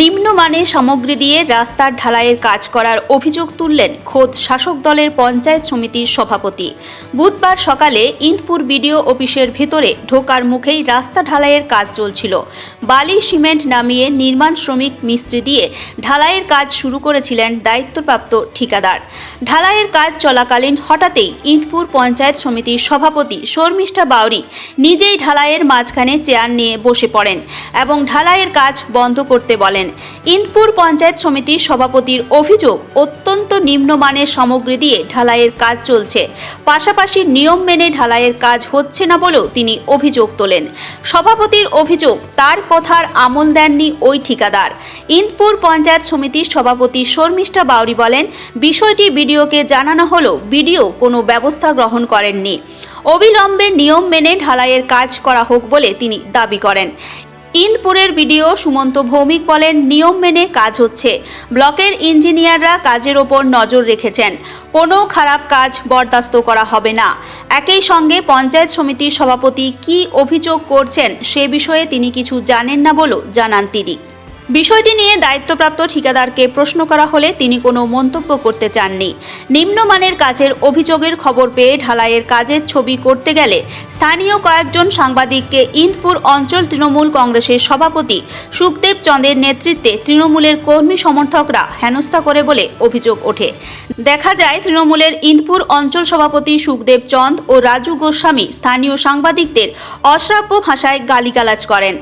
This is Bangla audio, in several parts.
নিম্নমানের সামগ্রী দিয়ে রাস্তার ঢালাইয়ের কাজ করার অভিযোগ তুললেন খোদ শাসক দলের পঞ্চায়েত সমিতির সভাপতি। বুধবার সকালে ইন্দপুর বিডিও অফিসের ভেতরে ঢোকার মুখেই রাস্তা ঢালাইয়ের কাজ চলছিল। বালি সিমেন্ট নামিয়ে নির্মাণ শ্রমিক মিস্ত্রি দিয়ে ঢালাইয়ের কাজ শুরু করেছিলেন দায়িত্বপ্রাপ্ত ঠিকাদার। ঢালাইয়ের কাজ চলাকালীন হঠাৎই ইন্দপুর পঞ্চায়েত সমিতির সভাপতি শর্মিষ্ঠা বাউরি নিজেই ঢালাইয়ের মাঝখানে চেয়ার নিয়ে বসে পড়েন এবং ঢালাইয়ের কাজ বন্ধ করতে বলেন। ইন্দপুর পঞ্চায়েত সমিতির সভাপতির অভিযোগ অত্যন্ত নিম্নমানের সামগ্রী দিয়ে ঢালাইয়ের কাজ চলছে। পাশাপাশি নিয়ম মেনে ঢালাইয়ের কাজ হচ্ছে না বলেও তিনি অভিযোগ তোলেন। সভাপতির অভিযোগ, তার কথার আমল দেননি ওই ঠিকাদার। ইন্দপুর পঞ্চায়েত সমিতির সভাপতি শর্মিষ্ঠা বাউরি বলেন, বিষয়টি বিডিওকে জানানো হলেও বিডিও কোনো ব্যবস্থা গ্রহণ করেননি। অবিলম্বে নিয়ম মেনে ঢালাইয়ের কাজ করা হোক বলে তিনি দাবি করেন। ইন্দপুরের বিডিও সুমন্ত ভৌমিক বলেন, নিয়ম মেনে কাজ হচ্ছে। ব্লকের ইঞ্জিনিয়াররা কাজের ওপর নজর রেখেছেন। কোনো খারাপ কাজ বরদাস্ত করা হবে না। একই সঙ্গে পঞ্চায়েত সমিতির সভাপতি কি অভিযোগ করছেন সে বিষয়ে তিনি কিছু জানেন না বলেও জানান তিনি। বিষয়টি নিয়ে দায়িত্বপ্রাপ্ত ঠিকাদারকে প্রশ্ন করা হলে তিনি কোনো মন্তব্য করতে চাননি। নিম্নমানের কাজের অভিযোগের খবর পেয়ে ঢালাইয়ের কাজের ছবি করতে গেলে স্থানীয় কয়েকজন সাংবাদিককে ইন্দপুর অঞ্চল তৃণমূল কংগ্রেসের সভাপতি সুখদেব চন্দের নেতৃত্বে তৃণমূলের কর্মী সমর্থকরা হেনস্থা করে বলে অভিযোগ ওঠে। দেখা যায়, তৃণমূলের ইন্দপুর অঞ্চল সভাপতি সুখদেব চন্দ ও রাজু গোস্বামী স্থানীয় সাংবাদিকদের অশ্রাব্য ভাষায় গালিগালাজ করেন।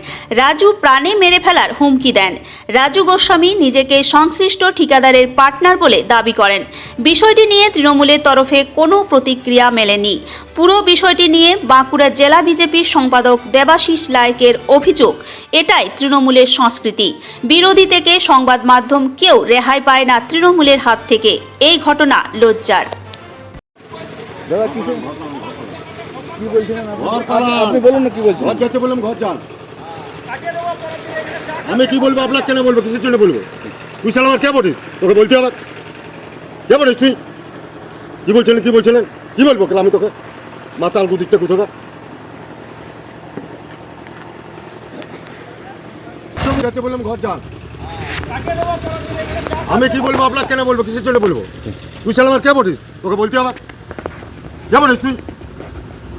রাজু প্রাণে মেরে ফেলার হুমকি দেন। রাজু গোস্বামী নিজেকে সংশ্লিষ্ট ঠিকাদারের পার্টনার বলে দাবি করেন। বিষয়টি নিয়ে তৃণমূলের তরফে কোনো প্রতিক্রিয়া মেলেনি। পুরো বিষয়টি নিয়ে বাঁকুড়া জেলা বিজেপির সম্পাদক দেবাশিস লায়কের অভিযোগ এটাই তৃণমূলের সংস্কৃতি। বিরোধী থেকে সংবাদ মাধ্যম কেউ রেহাই পায় না তৃণমূলের হাত থেকে। এই ঘটনা লজ্জার। দাদা কি বলছিলেন ঘর পালা। আপনি বলুন না কি বলছেন ঘর যেতে বললাম ঘর যান। আমি কি বলব? আপনার কেন বলব? কিসের জন্য বলব? তুই সাল আমার কে বলিস? তোকে বলতে হবে। কে বলিস তুই? কি বলছিলেন কি বলছিলেন? কি বলব কেন আমি তোকে? মাতাল গুদিকটা কোথাকার? বললাম, ঘর আমি কি বলব আপনার কেন বলব? কিসের জন্য বলব? তুই সাল আমার কে বলিস? তোকে বলতে হবে। কে বলিস তুই?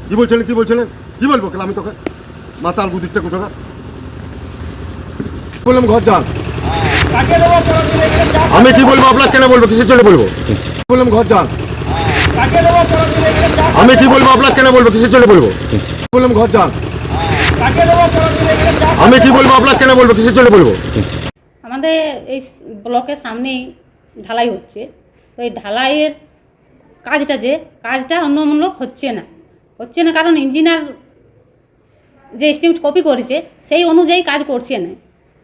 কি বলছিলেন কি বলছিলেন? কি বলব কেন আমি তোকে? মাতাল গুদিকটা কোথাকার? বললাম ঘর যান। আমি কি বলব আপনার কেন বলব? কিসের জন্য বলব? বললাম ঘর যান। আমি কি বলব আপনার কেন বলব? কিসের জন্য বলব? বললাম ঘর যান। আমি কি বলব আপনার কেন বলব? কিসের জন্য বলব? আমাদের এই ব্লকের সামনেই ঢালাই হচ্ছে। তো এই ঢালাইয়ের কাজটা যে, কাজটা অন্যমূলক হচ্ছে না। হচ্ছে না কারণ ইঞ্জিনিয়ার যে এস্টিমেট কপি করেছে, সেই অনুযায়ী কাজ করছে না।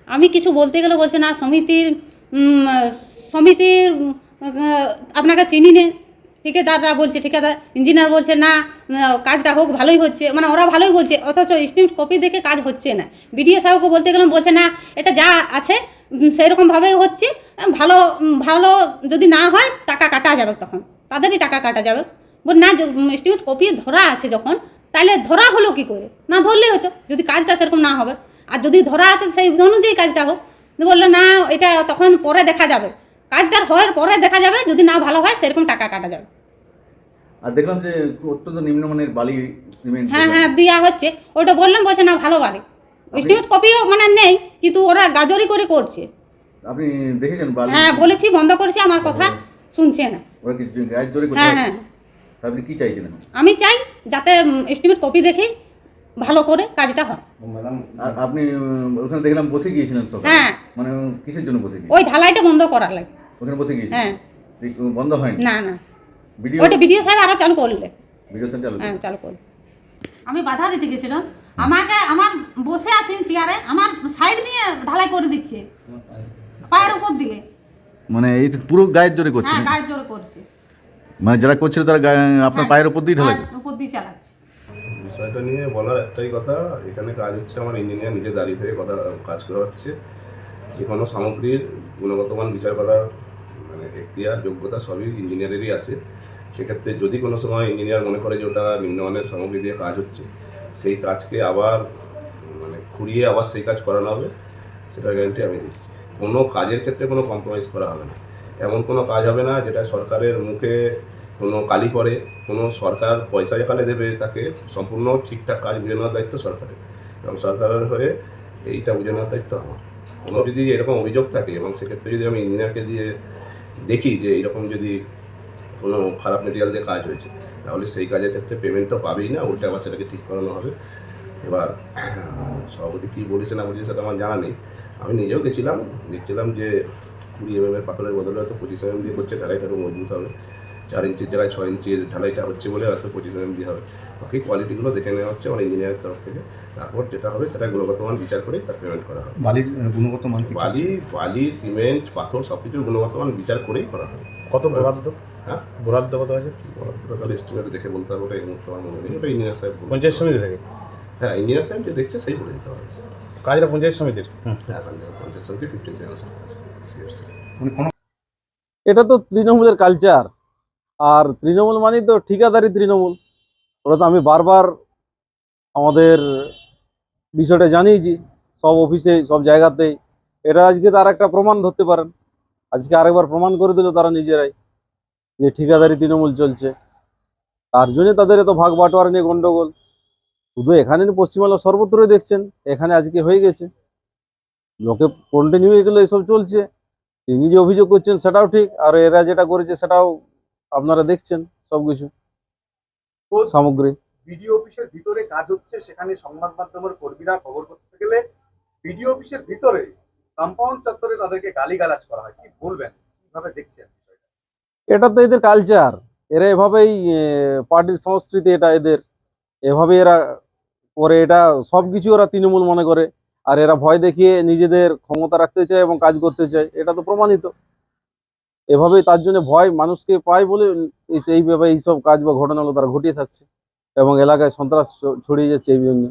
আমি কিছু বলতে গেলে বলছে, না, সমিতির সমিতির আপনাকে চিনি নে। ঠিকাদাররা বলছে, ঠিকাদার, ইঞ্জিনিয়ার বলছে, না কাজটা হোক, ভালোই হচ্ছে। মানে ওরা ভালোই বলছে, অথচ এস্টিমেট কপি দেখে কাজ হচ্ছে না। বিডিও সাহেবকে বলতে গেলাম, বলছে, না, এটা যা আছে সেরকমভাবেই হচ্ছে ভালো ভালো যদি না হয়, টাকা কাটা যাবে তখন। তাদেরই টাকা কাটা যাবে। বল না এস্টিমেট কপি ধরা আছে যখন তাহলে ধরা হলো কি করে? না ধরলেই হতো, যদি কাজটা সেরকম না হবে। আর যদি ধরা আছে সেই অনুযায়ী কাজটা হোক। বলল না এটা তখন পরে দেখা যাবে। কাজটার হওয়ার পরে দেখা যাবে যদি না ভালো হয় সেরকম টাকা কাটা যাবে। আর দেখলাম যে অত্যন্ত নিম্নমানের বালি সিমেন্ট হ্যাঁ হ্যাঁ দেওয়া হচ্ছে। ওটা বললাম বলছে না ভালো বাড়ি এস্টিমেট কপিও মানে নেই কিন্তু ওরা গাজরি করে করছে। আপনি দেখেছেন বালি? হ্যাঁ বলেছি বন্ধ করেছি আমার কথা শুনছে না। ওরা কি গায়ের জোরে করছে? হ্যাঁ। হ্যাঁ আপনি কি চাইছেন আমি চাই যাতে এস্টিমেট কপি দেখে ভালো করে কাজটা হয়। আপনি ওখানে দেখলাম বসে গিয়েছিলেন সকালে। হ্যাঁ। মানে কিসের জন্য বসে গিয়ে ওই ঢালাইটা বন্ধ করার লাগে। ওখানে বসে গিয়েছিলেন? হ্যাঁ। বন্ধ হয়নি? না না। ভিডিও? ওইটা বিডিও সাহেব আরও চালু করলে। ভিডিও সেন্টার চালু হ্যাঁ চালু করলে। আমি বাধা দিতে গেছিলাম। আমাকে আমার বসে আছেন চেয়ারে আমার সাইড দিয়ে ঢালাই করে দিচ্ছে। পায়ের উপর দিকে মানে এই পুরো গায়ের জোরে করছে হ্যাঁ গায়ের জোরে করছে। মানে যারা করছিল তারা আপনার হ্যাঁ, পায়ের উপর দিয়ে ঢালাই পায়ের উপর দিয়ে চালাচ্ছে। বিষয়টা নিয়ে বলার একটাই কথা, এখানে কাজ হচ্ছে আমার ইঞ্জিনিয়ার নিজে দাঁড়িয়ে থেকে কথা, কাজ করা হচ্ছে। যে কোনো সামগ্রীর গুণগত মান বিচার করার মানে এখতিয়ার, যোগ্যতা সবই ইঞ্জিনিয়ারেরই আছে। সেক্ষেত্রে যদি কোনো সময় ইঞ্জিনিয়ার মনে করে যে ওটা নিম্নমানের সামগ্রী দিয়ে কাজ হচ্ছে, সেই কাজকে আবার মানে ঘুরিয়ে আবার সেই কাজ করানো হবে, সেটার গ্যারান্টি আমি দিচ্ছি। কোনো কাজের ক্ষেত্রে কোনো কম্প্রোমাইজ করা হবে না। এমন কোনো কাজ হবে না যেটা সরকারের মুখে কোনো কালি পরে, কোনো সরকার পয়সা যেখানে দেবে তাকে সম্পূর্ণ ঠিকঠাক কাজ বুঝে নেওয়ার দায়িত্ব সরকারের। এবং সরকারের হয়ে এইটা বুঝে নেওয়ার দায়িত্ব আমার। কোনো যদি এরকম অভিযোগ থাকে এবং সেক্ষেত্রে যদি আমি ইঞ্জিনিয়ারকে দিয়ে দেখি যে এরকম যদি কোনো খারাপ মেটেরিয়াল দিয়ে কাজ হয়েছে, তাহলে সেই কাজের ক্ষেত্রে পেমেন্ট তো পাবেই না, উল্টে আবার সেটাকে ঠিক করানো হবে। এবার সভাপতি কী বলেছে না বলেছে সেটা আমার জানা নেই। আমি নিজেও গেছিলাম, দেখছিলাম যে কুড়ি এম এর পাথরের বদলে হয়তো পঁচিশ এম দিয়ে করছে ঢালাইটা একটু মজবুত হবে। চার ইঞ্চির জায়গায় ছয় ইঞ্চির ঢালাইটা হচ্ছে বলে হয়তো পঁচিশ এম দিয়ে হবে। বাকি কোয়ালিটিগুলো দেখে নেওয়া হচ্ছে আমার ইঞ্জিনিয়ারের তরফ থেকে। তারপর যেটা হবে সেটা গুণগত মান বিচার করে তার পেমেন্ট করা হবে। বালির গুণগত মান বালি বালি সিমেন্ট পাথর সব কিছুর গুণগত মান বিচার করেই করা হবে। কত বরাদ্দ? হ্যাঁ? বরাদ্দ কত আছে? তাহলে এস্টিমেট দেখে বলতে হবে ওটা এই মুহূর্তে আমার মনে নেই ওটা ইঞ্জিনিয়ার সাহেব। পঞ্চায়েত সমিতি থেকে? হ্যাঁ ইঞ্জিনিয়ার সাহেব যে দেখছে সেই বলে দিতে হবে। কাজটা পঞ্চায়েত সমিতির? হ্যাঁ পঞ্চায়েত সমিতি ফিফটিন পার্সেন্ট আছে সিএফসি মানে এটা তো তৃণমূলের কালচার আর তৃণমূল মানেই তো ঠিকাদারি তৃণমূল। ওটা তো আমি বারবার আমাদের বিষয়টা জানিয়েছি, সব অফিসে, সব জায়গাতেই। এটা আজকে তার একটা প্রমাণ ধরতে পারেন। আজকে আরেকবার প্রমাণ করে দিল তারা নিজেরাই যে ঠিকাদারি তৃণমূল চলছে। তার জন্য তাদের এত ভাগ বাটোয়ারা নিয়ে গন্ডগোল। শুধু এখানে পশ্চিমবাংলা সর্বত্রই দেখছেন, এখানে আজকে হয়ে গেছে। লোকে কন্টিনিউ এগুলো এসব চলছে। তিনি যে অভিযোগ করছেন সেটাও ঠিক, আর এরা যেটা করেছে সেটাও আপনারা দেখছেন সবকিছু। সামগ্রী। বিডিও অফিসের ভিতরে কাজ হচ্ছে সেখানে সংবাদ মাধ্যমের কর্মীরা খবর করতে গেলে বিডিও অফিসের ভিতরে কম্পাউন্ড চত্বরে তাদেরকে গালিগালাজ করা হয়। কি বলবেন? কীভাবে দেখছেন এটা তো এদের কালচার এরা এভাবেই পার্টির সংস্কৃতি এটা এদের। এভাবে এরা করে এটা সব কিছু ওরা তৃণমূল মনে করে। আর এরা ভয় দেখিয়ে নিজেদের ক্ষমতা রাখতে চায় এবং কাজ করতে চায়। এটা তো প্রমাণিত। এভাবেই তার জন্য ভয় মানুষকে পায় বলে এই- এইভাবে এইসব কাজ বা ঘটনাগুলো তারা ঘটিয়ে থাকছে এবং এলাকায় সন্ত্রাস ছড়িয়ে যাচ্ছে এই জন্য।